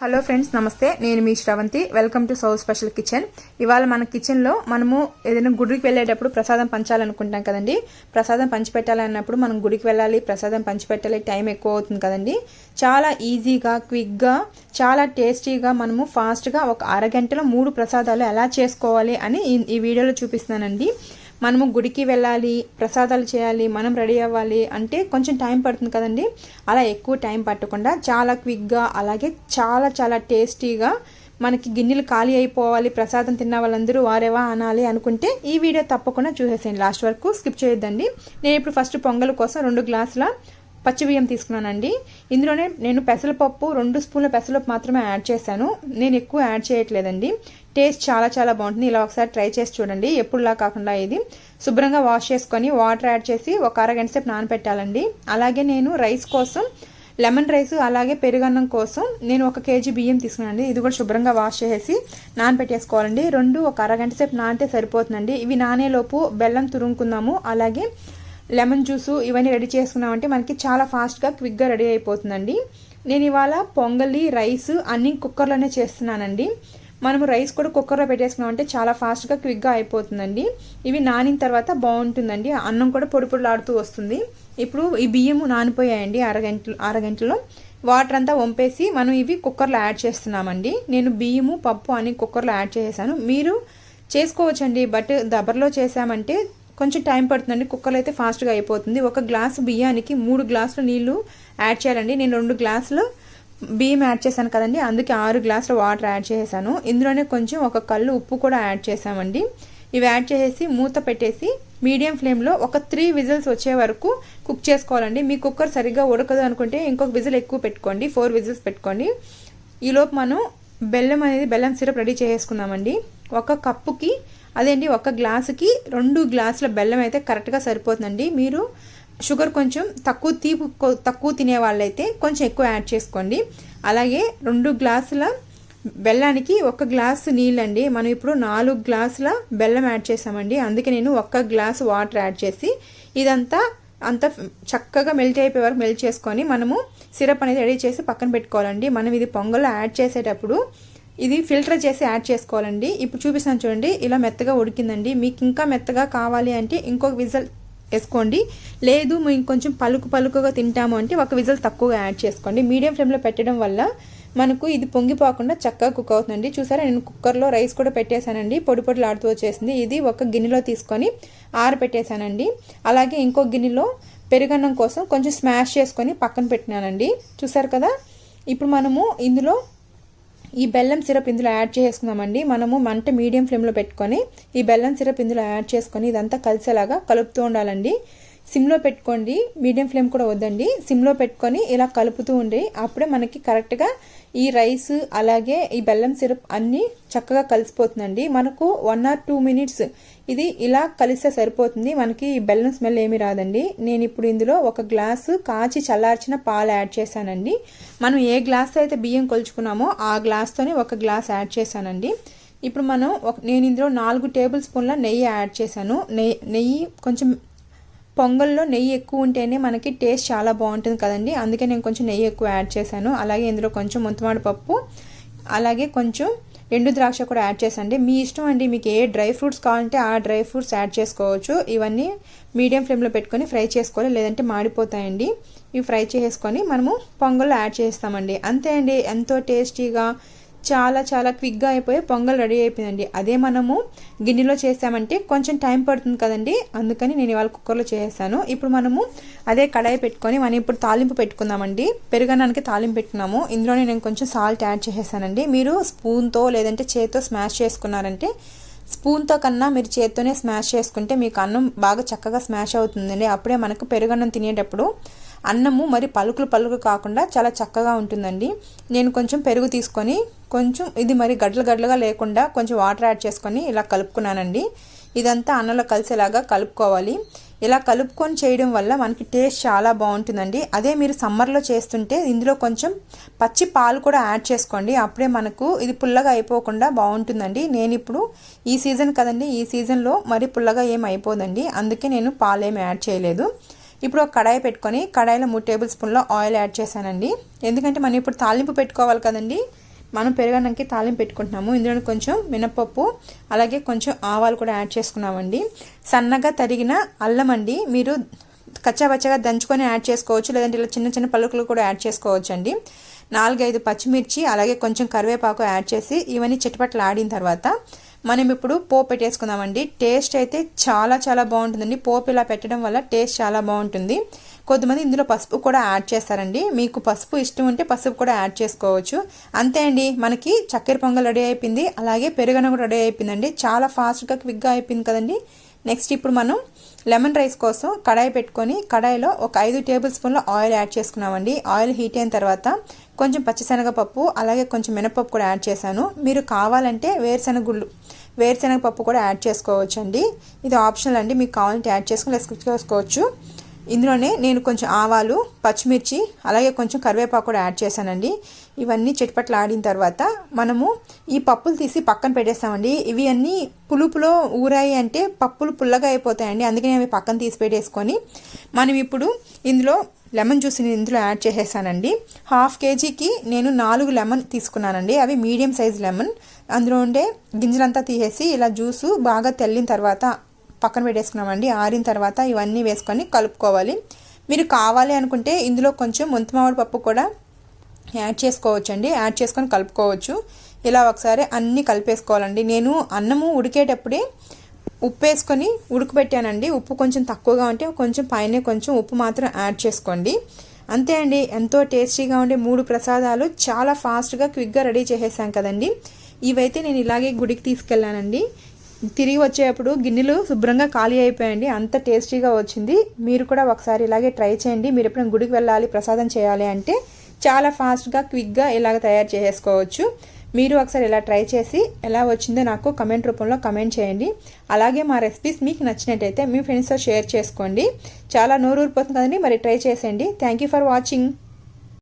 Hello friends నమస్తే. నేను మీ Sravanthi. Welcome to south special kitchen. ఇవాళ మన కిచెన్లో మనము ఏదైనా గుడికి వెళ్ళేటప్పుడు ప్రసాదం పంచాలనుకుంటాం కదండి. ప్రసాదం పంచిపెట్టాలన్నప్పుడు మనం గుడికి వెళ్ళాలి ప్రసాదం పంచిపెట్టాలి టైం ఎక్కువ అవుతుంది కదండి. చాలా ఈజీగా క్విక్గా చాలా టేస్టీగా మనము ఫాస్ట్గా ఒక అరగంటలో మూడు ప్రసాదాలు ఎలా చేసుకోవాలి అని ఈ వీడియోలో చూపిస్తున్నానండి. మనము గుడికి వెళ్ళాలి ప్రసాదాలు చేయాలి మనం రెడీ అవ్వాలి అంటే కొంచెం టైం పడుతుంది కదండి. అలా ఎక్కువ టైం పట్టకుండా చాలా క్విక్గా అలాగే చాలా చాలా టేస్టీగా మనకి గిన్నెలు ఖాళీ అయిపోవాలి ప్రసాదం తిన్న వాళ్ళందరూ వారేవా అనాలి అనుకుంటే ఈ వీడియో తప్పకుండా చూసేసేయండి. లాస్ట్ వరకు స్కిప్ చేయొద్దండి. నేను ఇప్పుడు ఫస్ట్ పొంగల్ కోసం రెండు గ్లాసుల పచ్చి బియ్యం తీసుకున్నానండి. ఇందులోనే నేను పెసరపప్పు రెండు స్పూన్ల పెసరపప్పు మాత్రమే యాడ్ చేశాను. నేను ఎక్కువ యాడ్ చేయట్లేదండి. టేస్ట్ చాలా చాలా బాగుంటుంది. ఇలా ఒకసారి ట్రై చేసి చూడండి. ఎప్పుడులా కాకుండా ఇది శుభ్రంగా వాష్ చేసుకొని వాటర్ యాడ్ చేసి ఒక అరగంట సేపు నానబెట్టాలండి అలాగే నేను రైస్ కోసం లెమన్ రైస్ అలాగే పెరుగన్నం కోసం నేను ఒక కేజీ బియ్యం తీసుకున్నానండి. ఇది కూడా శుభ్రంగా వాష్ చేసి నానబెట్టేసుకోవాలండి రెండు ఒక అరగంట సేపు నానితే సరిపోతుందండి. ఇవి నానేలోపు బెల్లం తురుముకుందాము. అలాగే లెమన్ జ్యూసు ఇవన్నీ రెడీ చేసుకున్నామంటే మనకి చాలా ఫాస్ట్గా క్విక్గా రెడీ అయిపోతుందండి. నేను ఇవాళ పొంగలి రైస్ అన్ని కుక్కర్లోనే చేస్తున్నానండి. మనము రైస్ కూడా కుక్కర్లో పెట్టేసుకున్నామంటే చాలా ఫాస్ట్గా క్విక్గా అయిపోతుందండి. ఇవి నానిన తర్వాత బాగుంటుందండి. అన్నం కూడా పొడి పొడిలాడుతూ వస్తుంది. ఇప్పుడు ఈ బియ్యము నానిపోయాయండి అరగంట అరగంటలో. వాటర్ అంతా వంపేసి మనం ఇవి కుక్కర్లో యాడ్ చేస్తున్నామండి. నేను బియ్యము పప్పు అని కుక్కర్లో యాడ్ చేసేసాను. మీరు చేసుకోవచ్చండి బట్ దబర్లో చేసామంటే కొంచెం టైం పడుతుందండి. కుక్కర్లో అయితే ఫాస్ట్గా అయిపోతుంది. ఒక గ్లాసు బియ్యానికి మూడు గ్లాసులు నీళ్ళు యాడ్ చేయాలండి. నేను రెండు గ్లాసులు బియ్యం యాడ్ చేశాను కదండి. అందుకే ఆరు గ్లాసుల వాటర్ యాడ్ చేసేసాను. ఇందులోనే కొంచెం ఒక కళ్ళు ఉప్పు కూడా యాడ్ చేసామండి. ఇవి యాడ్ చేసేసి మూత పెట్టేసి మీడియం ఫ్లేమ్లో ఒక త్రీ విజిల్స్ వచ్చే వరకు కుక్ చేసుకోవాలండి. మీ కుక్కర్ సరిగ్గా ఉడకదు అనుకుంటే ఇంకొక విజిల్ ఎక్కువ పెట్టుకోండి. ఫోర్ విజిల్స్ పెట్టుకోండి. ఈలోపు మనం బెల్లం అనేది బెల్లం సిరప్ రెడీ చేసుకుందామండి. ఒక కప్పుకి అదేంటి ఒక గ్లాసుకి రెండు గ్లాసుల బెల్లం అయితే కరెక్ట్గా సరిపోతుందండి. మీరు షుగర్ కొంచెం తక్కువ తీపి తక్కువ తినే వాళ్ళైతే కొంచెం ఎక్కువ యాడ్ చేసుకోండి. అలాగే రెండు గ్లాసుల బెల్లానికి ఒక గ్లాసు నీళ్ళండి. మనం ఇప్పుడు నాలుగు గ్లాసుల బెల్లం యాడ్ చేసామండి. అందుకే నేను ఒక్క గ్లాసు వాటర్ యాడ్ చేసి ఇదంతా అంత చక్కగా మెల్ట్ అయిపోయే వరకు మెల్ట్ చేసుకొని మనము సిరప్ అనేది రెడీ చేసి పక్కన పెట్టుకోవాలండి. మనం ఇది పొంగల్లో యాడ్ చేసేటప్పుడు ఇది ఫిల్టర్ చేసి యాడ్ చేసుకోవాలండి. ఇప్పుడు చూపిస్తాను చూడండి. ఇలా మెత్తగా ఉడికిందండి. మీకు ఇంకా మెత్తగా కావాలి అంటే ఇంకొక విజల్ వేసుకోండి. లేదు మేము ఇంకొంచెం పలుకు పలుకుగా తింటాము అంటే ఒక విజల్ తక్కువగా యాడ్ చేసుకోండి. మీడియం ఫ్లేమ్లో పెట్టడం వల్ల మనకు ఇది పొంగిపోకుండా చక్కగా కుక్ అవుతుందండి. చూసారా? నేను కుక్కర్లో రైస్ కూడా పెట్టేశానండి. పొడి పొడిలు ఆడుతూ వచ్చేసింది. ఇది ఒక గిన్నెలో తీసుకొని ఆరబెట్టేశానండి. అలాగే ఇంకో గిన్నెలో పెరుగన్నం కోసం కొంచెం స్మాష్ చేసుకొని పక్కన పెట్టినానండి. చూసారు కదా? ఇప్పుడు మనము ఇందులో ఈ బెల్లం సిరప్ ఇందులో యాడ్ చేసుకుందామండి. మనము మంట మీడియం ఫ్లేమ్లో పెట్టుకొని ఈ బెల్లం సిరప్ ఇందులో యాడ్ చేసుకొని ఇదంతా కలిసేలాగా కలుపుతూ ఉండాలండి. సిమ్లో పెట్టుకోండి. మీడియం ఫ్లేమ్ కూడా వద్దండి. సిమ్లో పెట్టుకొని ఇలా కలుపుతూ ఉండి అప్పుడే మనకి కరెక్ట్గా ఈ రైస్ అలాగే ఈ బెల్లం సిరప్ అన్నీ చక్కగా కలిసిపోతుందండి. మనకు వన్ ఆర్ టూ మినిట్స్ ఇది ఇలా కలిస్తే సరిపోతుంది. మనకి ఈ బెల్లం స్మెల్ ఏమీ రాదండి. నేను ఇప్పుడు ఇందులో ఒక గ్లాసు కాచి చల్లార్చిన పాలు యాడ్ చేశానండి. మనం ఏ గ్లాస్ అయితే బియ్యం కొలుచుకున్నామో ఆ గ్లాస్తోనే ఒక గ్లాస్ యాడ్ చేశానండి. ఇప్పుడు మనం ఒక నేను ఇందులో నాలుగు టేబుల్ స్పూన్ల నెయ్యి యాడ్ చేశాను. నెయ్యి నెయ్యి కొంచెం పొంగల్లో నెయ్యి ఎక్కువ ఉంటేనే మనకి టేస్ట్ చాలా బాగుంటుంది కదండి. అందుకే నేను కొంచెం నెయ్యి ఎక్కువ యాడ్ చేశాను. అలాగే ఇందులో కొంచెం ముంతమాడి పప్పు అలాగే కొంచెం ఎండు ద్రాక్ష కూడా యాడ్ చేసండి మీ ఇష్టం అండి మీకు ఏ డ్రై ఫ్రూట్స్ కావాలంటే ఆ డ్రై ఫ్రూట్స్ యాడ్ చేసుకోవచ్చు. ఇవన్నీ మీడియం ఫ్లేమ్లో పెట్టుకొని ఫ్రై చేసుకోవాలి లేదంటే మాడిపోతాయండి. ఇవి ఫ్రై చేసుకొని మనము పొంగల్లో యాడ్ చేస్తామండి. అంతే అండి ఎంతో టేస్టీగా చాలా చాలా క్విక్గా అయిపోయి పొంగల్ రెడీ అయిపోయిందండి. అదే మనము గిన్నెలో చేసామంటే కొంచెం టైం పడుతుంది కదండి. అందుకని నేను ఇవాళ కుక్కర్లో చేసాను ఇప్పుడు మనము అదే కడాయి పెట్టుకొని మనం ఇప్పుడు తాలింపు పెట్టుకుందామండి. పెరుగన్నానికి తాలింపు పెట్టుకున్నాము. ఇందులోనే నేను కొంచెం సాల్ట్ యాడ్ చేసేసానండి. మీరు స్పూన్తో లేదంటే చేతితో స్మాష్ చేసుకున్నారంటే స్పూన్తో కన్నా మీరు చేత్తోనే స్మాష్ చేసుకుంటే మీకు అన్నం బాగా చక్కగా స్మాష్ అవుతుందండి. అప్పుడే మనకు పెరుగన్నం తినేటప్పుడు అన్నము మరి పలుకులు పలుకులు కాకుండా చాలా చక్కగా ఉంటుందండి. నేను కొంచెం పెరుగు తీసుకొని కొంచెం ఇది మరి గడ్డలు గడ్డలుగా లేకుండా కొంచెం వాటర్ యాడ్ చేసుకొని ఇలా కలుపుకున్నానండి. ఇదంతా అన్నంలో కలిసేలాగా కలుపుకోవాలి. ఇలా కలుపుకొని చేయడం వల్ల మనకి టేస్ట్ చాలా బాగుంటుందండి. అదే మీరు సమ్మర్లో చేస్తుంటే ఇందులో కొంచెం పచ్చి పాలు కూడా యాడ్ చేసుకోండి. అప్పుడే మనకు ఇది పుల్లగా అయిపోకుండా బాగుంటుందండి. నేను ఇప్పుడు ఈ సీజన్ కదండి ఈ సీజన్లో మరి పుల్లగా ఏం అయిపోదండి. అందుకే నేను పాలు ఏమి యాడ్ చేయలేదు. ఇప్పుడు ఒక కడాయి పెట్టుకొని కడాయిలో మూడు టేబుల్ స్పూన్లో ఆయిల్ యాడ్ చేశానండి. ఎందుకంటే మనం ఇప్పుడు తాలింపు పెట్టుకోవాలి కదండి. మనం పెరగడానికి తాలింపు పెట్టుకుంటున్నాము. ఇందులో కొంచెం మినపప్పు అలాగే కొంచెం ఆవాలు కూడా యాడ్ చేసుకున్నామండి. సన్నగా తరిగిన అల్లం అండి. మీరు కచ్చాబచ్చగా దంచుకొని యాడ్ చేసుకోవచ్చు. లేదంటే ఇలా చిన్న చిన్న పలుకులు కూడా యాడ్ చేసుకోవచ్చు అండి నాలుగైదు పచ్చిమిర్చి అలాగే కొంచెం కరివేపాకు యాడ్ చేసి ఇవన్నీ చిటపట్లు ఆడిన తర్వాత మనం ఇప్పుడు పోపు పెట్టేసుకుందామండి. టేస్ట్ అయితే చాలా చాలా బాగుంటుందండి. పోపు ఇలా పెట్టడం వల్ల టేస్ట్ చాలా బాగుంటుంది. కొద్దిమంది ఇందులో పసుపు కూడా యాడ్ చేస్తారండి. మీకు పసుపు ఇష్టం ఉంటే పసుపు కూడా యాడ్ చేసుకోవచ్చు. అంతే అండి. మనకి చక్కెర పొంగల్ రెడీ అయిపోయింది. అలాగే పెరుగన కూడా రెడీ అయిపోయిందండి. చాలా ఫాస్ట్గా క్విక్గా అయిపోయింది కదండి. నెక్స్ట్ ఇప్పుడు మనం లెమన్ రైస్ కోసం కడాయి పెట్టుకొని కడాయిలో ఒక ఐదు టేబుల్ స్పూన్ల ఆయిల్ యాడ్ చేసుకున్నామండి. ఆయిల్ హీట్ అయిన తర్వాత కొంచెం పచ్చిశనగపప్పు అలాగే కొంచెం మినపప్పు కూడా యాడ్ చేశాను. మీరు కావాలంటే వేరుశనగ గుళ్ళు వేరుశనగ పప్పు కూడా యాడ్ చేసుకోవచ్చు అండి ఇది ఆప్షనల్ అండి. మీకు కావాలంటే యాడ్ చేసుకుని లెస్ చేసుకోవచ్చు ఇందులోనే నేను కొంచెం ఆవాలు పచ్చిమిర్చి అలాగే కొంచెం కరివేపాకు కూడా యాడ్ చేశానండి. ఇవన్నీ చిట్పట్లు ఆడిన తర్వాత మనము ఈ పప్పులు తీసి పక్కన పెట్టేస్తామండి. ఇవి అన్నీ పులుపులో ఊరాయి అంటే పప్పులు పుల్లగా అయిపోతాయండి. అందుకని అవి పక్కన తీసి పెట్టేసుకొని మనం ఇప్పుడు ఇందులో లెమన్ జ్యూస్ని ఇందులో యాడ్ చేసేసానండి. హాఫ్ కేజీకి నేను నాలుగు లెమన్ తీసుకున్నానండి. అవి మీడియం సైజ్ లెమన్. అందులో ఉండే గింజలంతా తీసేసి ఇలా జ్యూసు బాగా తెల్లిన తర్వాత పక్కన పెట్టేసుకున్నామండి. ఆరిన తర్వాత ఇవన్నీ వేసుకొని కలుపుకోవాలి. మీరు కావాలి అనుకుంటే ఇందులో కొంచెం ముంతమామిడి పప్పు కూడా యాడ్ చేసుకోవచ్చండి. యాడ్ చేసుకొని కలుపుకోవచ్చు. ఇలా ఒకసారి అన్నీ కలిపేసుకోవాలండి. నేను అన్నము ఉడికేటప్పుడే ఉప్పు వేసుకొని ఉడకబెట్టానండి. ఉప్పు కొంచెం తక్కువగా ఉంటే కొంచెం పైన కొంచెం ఉప్పు మాత్రం యాడ్ చేసుకోండి. అంతే అండి. ఎంతో టేస్టీగా ఉండే మూడు ప్రసాదాలు చాలా ఫాస్ట్గా క్విక్గా రెడీ చేసేసాం కదండి. ఇవైతే నేను ఇలాగే గుడికి తీసుకెళ్ళానండి. తిరిగి వచ్చేటప్పుడు గిన్నెలు శుభ్రంగా ఖాళీ అయిపోయాయండి అంత టేస్టీగా వచ్చింది. మీరు కూడా ఒకసారి ఇలాగే ట్రై చేయండి. మీరు ఎప్పుడైనా గుడికి వెళ్ళాలి ప్రసాదం చేయాలి అంటే చాలా ఫాస్ట్గా క్విక్గా ఇలాగ తయారు చేసేసుకోవచ్చు మీరు ఒకసారి ఇలా ట్రై చేసి ఎలా వచ్చిందో నాకు కమెంట్ రూపంలో కమెంట్ చేయండి. అలాగే మా రెసిపీస్ మీకు నచ్చినట్టయితే మీ ఫ్రెండ్స్తో షేర్ చేసుకోండి. చాలా నోరూరిపోతుంది కదండి. మరి ట్రై చేసేయండి. Thank you for watching.